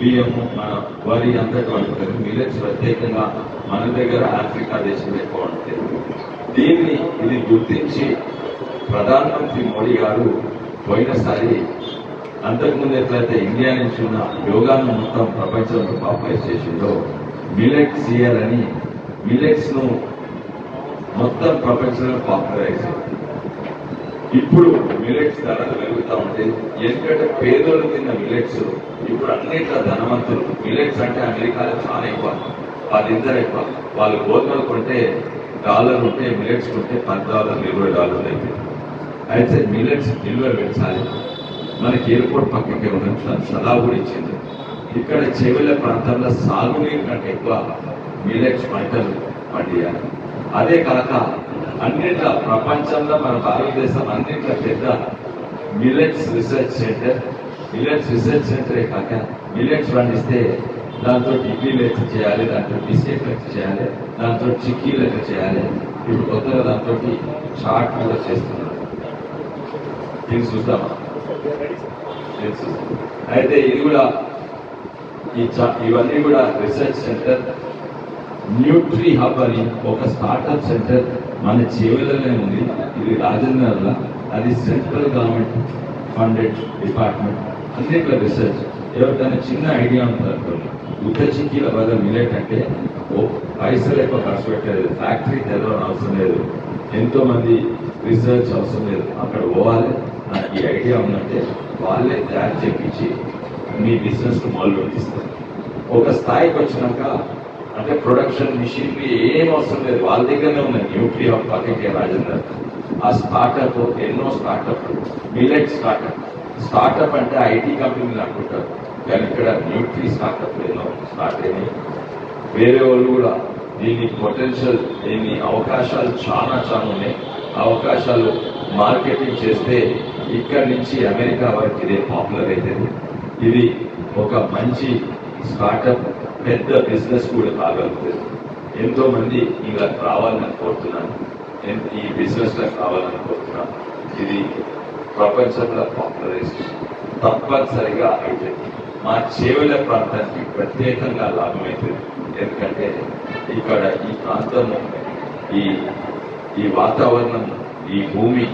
బియ్యం మన వరి అంతటి వండుతారు. మిల్లెట్స్ ప్రత్యేకంగా మన దగ్గర ఆఫ్రికా దేశం ఎక్కువ ఉంటుంది దీన్ని ఇది గుర్తించి ప్రధానమంత్రి మోడీ గారు పోయినసారి అంతకుముందు ఎట్లయితే ఇండియా నుంచి ఉన్న యోగాను మొత్తం ప్రపంచంలో పాపులైజ్ చేసిందో మిలెట్స్ ఇయర్ అని మిలెట్స్ను మొత్తం ప్రపంచంలో పాపులరైజ్ చేసింది. ఇప్పుడు మిలెట్స్ ధరలు పెరుగుతూ ఉంటే ఎందుకంటే పేదోళ్ళు తిన్న మిలెట్స్ ఇప్పుడు అన్నిట్లో ధనవంతులు. మిలెట్స్ అంటే అమెరికాలో చాలా ఎక్కువ. పదింతలు ఎక్కువ. వాళ్ళు గోధుమలు కొంటే డాలర్ ఉంటే మిలెట్స్ కొంటే పది డాలర్లు ఇరవై డాలర్లు అయితే. అయితే మిలెట్స్ నిల్వ పెంచాలి. మనకి ఎయిర్పోర్ట్ పక్కకే ఉన్న సలహా కూడా ఇచ్చింది. ఇక్కడ చెవిల ప్రాంతంలో సాగునీరు కంటే ఎక్కువ మిలెట్స్ పంటలు పండియాలి. అదే కాక అన్నింటిలో ప్రపంచంలో మన భారతదేశం అన్నింటిలో పెద్ద millets research centre. Millets research సెంటరే కాక మిలెట్స్ పండిస్తే దాంతో ఇడ్లీలు ఎట్లా చేయాలి దాంతో బిస్కెట్లు ఎట్లా చేయాలి దాంతో చిక్కీలు ఎట్లా చేయాలి. ఇప్పుడు కొత్తగా దాంతో చాట్ కూడా చేస్తున్నారు. దీన్ని చూద్దామా? చూద్దాం. అయితే ఇది కూడా ఈ ఇవన్నీ కూడా రీసెర్చ్ సెంటర్. న్యూట్రీ హబ్ అని ఒక స్టార్ట్అప్ సెంటర్. మన చెవిలోనే ఉంది. ఇది రాజేంద్ర అది సెంట్రల్ గవర్నమెంట్ ఫండెడ్ డిపార్ట్మెంట్ అన్నిట్లో రీసెర్చ్ ఎవరికైనా చిన్న ఐడియా ఉంటుంది ఉత్త చిక్కీల బదులు మిలెట్ అంటే ఓ పైసలు ఎక్కువ ఖర్చు పెట్టలేదు. ఫ్యాక్టరీ తెలవని అవసరం లేదు. ఎంతో మంది రీసెర్చ్ అవసరం లేదు. అక్కడ పోవాలి. నాకు ఈ ఐడియా ఉందంటే వాళ్ళే తయారు చేపించి మీ బిజినెస్ మొదలు పెట్టిస్తారు ఒక స్థాయికి వచ్చినాక అంటే ప్రొడక్షన్ మిషన్ ఏం అవసరం లేదు. వాళ్ళ దగ్గరనే ఉన్నాయి. న్యూట్రీ ఆఫ్ పక్కకే రాజేందర్. ఆ స్టార్టప్ ఎన్నో స్టార్టప్ మిలెట్ స్టార్టప్ స్టార్టప్ అంటే ఐటీ కంపెనీలు అనుకుంటారు. కానీ ఇక్కడ న్యూట్రీ స్టార్టప్ ఎన్నో స్టార్ట్ అయినాయి. వేరే వాళ్ళు కూడా దీని పొటెన్షియల్ దీని అవకాశాలు చాలా చాలా ఉన్నాయి. ఆ అవకాశాలు మార్కెటింగ్ చేస్తే ఇక్కడి నుంచి అమెరికా వరకు ఇదే పాపులర్ అవుతుంది ఇది ఒక మంచి స్టార్టప్ పెద్ద బిజినెస్ కూడా కాగలుగుతుంది. ఎంతో మంది ఇలా రావాలని కోరుతున్నాను. ఈ బిజినెస్ కావాలని కోరుతున్నాను. ఇది ప్రపంచంలో పాపులరైజేషన్ తప్పనిసరిగా అయితే మా చేవల ప్రాంతానికి ప్రత్యేకంగా లాభమవుతుంది ఎందుకంటే ఇక్కడ ఈ ప్రాంతము ఈ ఈ వాతావరణం ఈ భూమి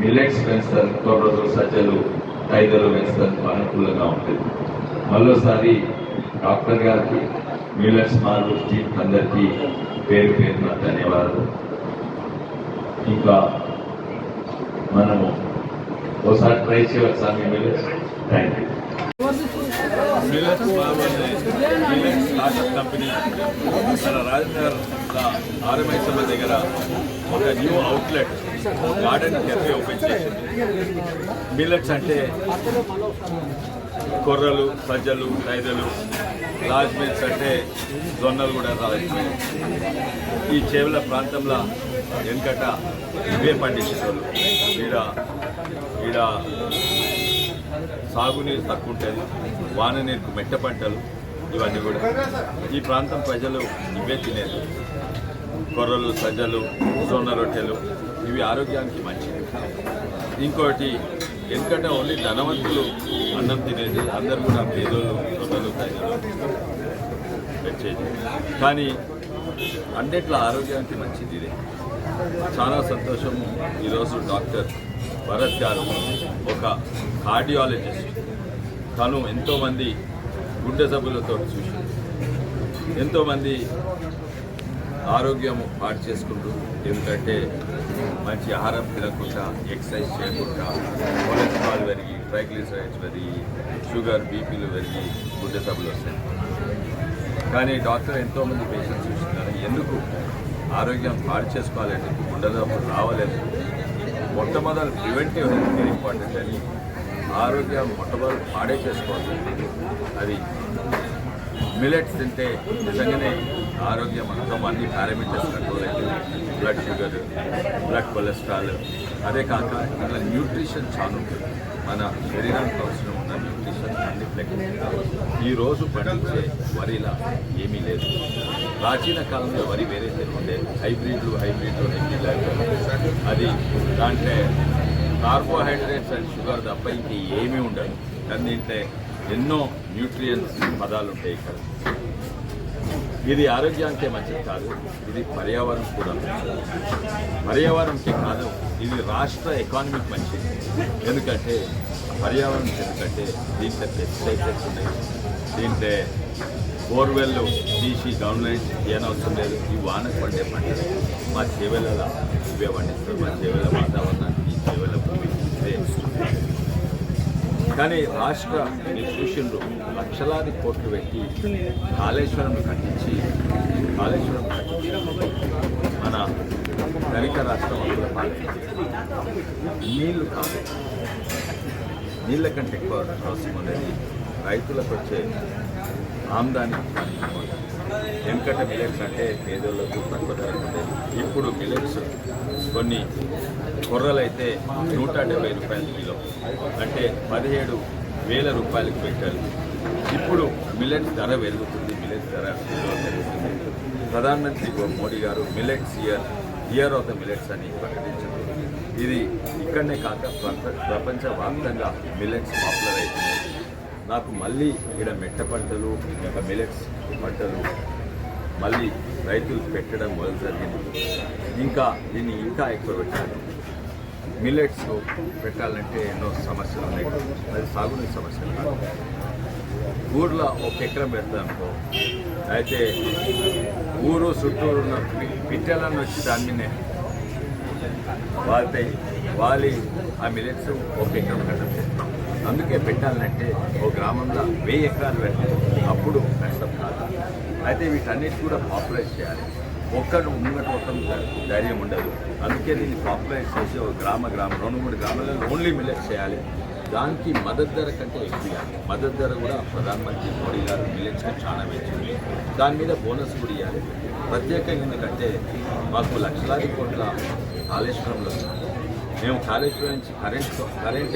మిల్లెట్స్ పెంచడానికి కొర్రలు సజ్జలు తైదలు పెంచడానికి అనుకూలంగా ఉంటుంది. మరోసారి డాక్టర్ గారికి మిల్లెట్స్ మాలు టీం అందరికీ పేరు పేరున ధన్యవాదాలు. ఇంకా మనము ఒకసారి ట్రై చేయవచ్చా మీ thank you. Millets startup company మన రాజనగర్ ఆర్ఎంఐ సభ దగ్గర ఒక new outlet garden cafe open చేసింది. మిల్లెట్స్ అంటే కొర్రలు సజ్జలు తైదలు లార్జ్ మిల్స్ అంటే జొన్నలు కూడా రావచ్చు. ఈ చేవల ప్రాంతంలో వెనుకట ఇవే పండించేవాళ్ళు. ఈడ ఈడ సాగునీరు తక్కువ ఉంటుంది వాన నీరు మెట్ట పంటలు ఇవన్నీ కూడా. ఈ ప్రాంతం ప్రజలు ఇవే తినేది. కొర్రలు సజ్జలు జొన్న రొట్టెలు ఇవి ఆరోగ్యానికి మంచిది ఇంకోటి ఎందుకంటే ఓన్లీ ధనవంతులు అన్నం తినేది అందరు కూడా పేదోళ్ళు జొన్నలు సజ్జలు కానీ అన్నిట్ల ఆరోగ్యానికి మంచిది ఇది. చాలా సంతోషము ఈరోజు డాక్టర్ భరత్ గారు ఒక కార్డియాలజిస్ట్. తను ఎంతోమంది గుండె జబ్బులతో చూసి ఎంతోమంది ఆరోగ్యం పాటు చేసుకుంటూ ఎందుకంటే మంచి ఆహారం తినకుండా ఎక్సర్సైజ్ చేయకుండా కొలెస్ట్రాల్ పెరిగి ట్రైగ్లిసరైడ్స్ పెరిగి షుగర్ బీపీలు పెరిగి గుండె జబ్బులు వస్తాయి. కానీ డాక్టర్ ఎంతోమంది పేషెంట్స్ చూస్తున్నారు ఎందుకు ఆరోగ్యం పాడు చేసుకోవాలంటే గుండె రావలేదు. మొట్టమొదటి ప్రివెంటివ్ హెల్త్ కేర్ ఇంపార్టెంట్ అని ఆరోగ్యం మొట్టమొదటి పాడే చేసుకోవాలి. అది మిలెట్స్ తింటే నిజంగానే ఆరోగ్యం మొత్తం అన్ని పారామీటర్స్ కంట్రోల్ అవుతుంది బ్లడ్ షుగర్ బ్లడ్ కొలెస్ట్రాల్ అదే కాక ఇట్లా న్యూట్రిషన్ చాలా ఉంటుంది. మన శరీరానికి అవసరం ఉన్న న్యూట్రిషన్ అన్ని ఫ్లెక్సిబుల్ ఈ రోజు పండించే వరిలా ఏమీ లేదు. ప్రాచీన కాలంలో వరి వేరే ఉండే హైబ్రిడ్లు హైబ్రిడ్లు హైబ్రిడ్ అది దాంట్లో కార్బోహైడ్రేట్స్ అండ్ షుగర్ తప్ప ఇంక ఏమీ ఉండదు. కానీ దీంట్లో ఎన్నో న్యూట్రియన్స్ పదాలు ఉంటాయి ఇక్కడ. ఇది ఆరోగ్యానికే మంచిది కాదు ఇది పర్యావరణం కూడా మంచిది. పర్యావరణంకి కాదు ఇది రాష్ట్ర ఎకానమీకి మంచిది. ఎందుకంటే పర్యావరణం ఎందుకంటే దీంట్లో పెస్టిసైడ్స్ ఉన్నాయి. దీంట్లో బోర్వెల్ తీసి గవర్నమెంట్ ఏనవసరం లేదు. ఈ వానకు పండే పంట మా చేవెళ్ళ ఇవే పండిస్తారు. మా చేవెళ్ళ వాతావరణం ఈ చేవెళ్ళ భూమి ఇదే కానీ రాష్ట్ర మీరు చూసిండ్రు లక్షలాది కోట్లు పెట్టి కాళేశ్వరం కట్టించి కాళేశ్వరం కట్టించి మన ధనిక రాష్ట్రం అందులో నీళ్ళు కాదు. నీళ్ళ కంటే ఎక్కువ అవసరం అనేది రైతులకు వచ్చే ఆమ్దాని ఎందుకంటే మిలెట్స్ అంటే పేదోళ్ళకు తక్కువ ధరకు ఇప్పుడు మిలెట్స్ కొన్ని కొర్రలైతే నూట డెబ్బై రూపాయల కిలో. అంటే పదిహేడు వేల రూపాయలకు పెట్టారు. ఇప్పుడు మిలెట్స్ ధర పెరుగుతుంది మిలెట్స్ ధర పెరుగుతుంది. ప్రధానమంత్రి మోడీ గారు millets year year of the millets అని ప్రకటించారు. ఇది ఇక్కడనే కాక ప్రప- ప్రపంచవ్యాప్తంగా మిలెట్స్ పాపులర్ అవుతున్నాయి నాకు మళ్ళీ ఇక్కడ మెట్ట పంటలు ఇంకా మిలెట్స్ పంటలు మళ్ళీ రైతులు పెట్టడం మొదలు జరిగింది ఇంకా దీన్ని ఇంకా ఎక్కువ పెట్టాలి. మిల్లెట్స్ పెట్టాలంటే ఎన్నో సమస్యలు ఉన్నాయి. అది సాగునీటి సమస్యలు కాదు. ఊర్లో ఒక ఎకరం పెడతానుకో. అయితే ఊరు చుట్టూరు ఉన్న పిట్టలను వచ్చి దాన్ని మీదనే వాలి ఆ మిలెట్స్ ఒక ఎకరం పెట్టాలి అందుకే పెట్టాలంటే ఓ గ్రామంలో వెయ్యి ఎకరాలు పెట్టాలి. అప్పుడు నష్టం కాదు అయితే వీటన్నిటి కూడా పాపులైజ్ చేయాలి. ఒక్కడు ముంగట మొత్తం ధైర్యం ఉండదు. అందుకే దీన్ని పాపులైజ్ చేసి ఒక గ్రామ గ్రామం రెండు మూడు గ్రామాలలో ఓన్లీ మిలెట్స్ చేయాలి. దానికి మద్దతు ధర కంటే ఎక్కువ మద్దతు ధర కూడా ప్రధానమంత్రి మోడీ గారు మిలెట్స్కి చాలా పెంచింది. దాని మీద బోనస్ కూడా ఇవ్వాలి. ప్రత్యేకంగా ఎందుకంటే మాకు లక్షలాది కోట్ల కాళేశ్వరంలో ఉంది. మేము కాళేశ్వరం నుంచి కరెంట్ కరెంట్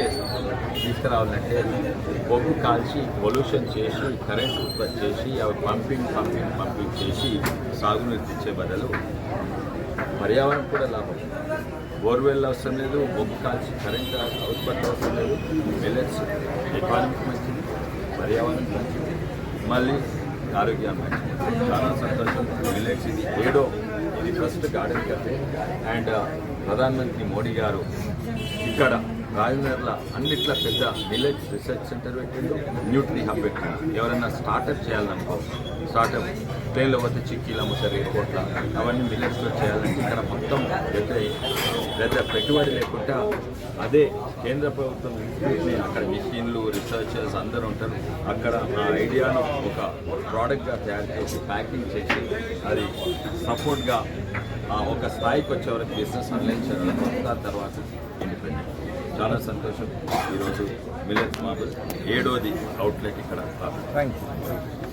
తీసుకురావాలంటే బొగ్గు కాల్చి పొల్యూషన్ చేసి కరెంట్ ఉత్పత్తి చేసి అవి పంపింగ్ పంపింగ్ పంపింగ్ చేసి సాగునీరు తెచ్చే బదులు పర్యావరణం కూడా లాభం. బోర్వెల్ అవసరం లేదు బొగ్గు కాల్చి కరెంట్ ఉత్పత్తి అవసరం లేదు. మిల్లెట్స్ ఎకానమీకి మంచిది పర్యావరణం మంచిది మళ్ళీ ఆరోగ్యం మంచిది. చాలా సంతోషం. మిల్లెట్స్ ఇది ఏడో the first garden cafe and ప్రధానమంత్రి మోడీ గారు ఇక్కడ రాజనగర్లో అన్నిట్ల పెద్ద విలేజ్ రీసెర్చ్ సెంటర్ పెట్టిండు న్యూట్రీ హబ్ పెట్టిండు. ఎవరైనా స్టార్టప్ చేయాలనుకో స్టార్టప్ ప్లేన్లో పోతే చిక్కీలు అమ్ముతారు ఎయిర్పోర్ట్లో అవన్నీ మిల్లెట్స్లో చేయాలంటే ఇక్కడ మొత్తం పెద్ద పెద్ద పెట్టుబడి లేకుండా అదే కేంద్ర ప్రభుత్వం అక్కడ మిషన్లు రీసెర్చర్స్ అందరూ ఉంటారు. అక్కడ ఆ ఐడియాను ఒక ప్రోడక్ట్గా తయారు చేసి ప్యాకింగ్ చేసి అది సపోర్ట్గా ఒక స్థాయికి వచ్చే వరకు బిజినెస్ ఆన్లైన్ తర్వాత చాలా సంతోషం. ఈరోజు మిల్లెట్స్ మాకు ఏడోది అవుట్లెట్ ఇక్కడ. Thank you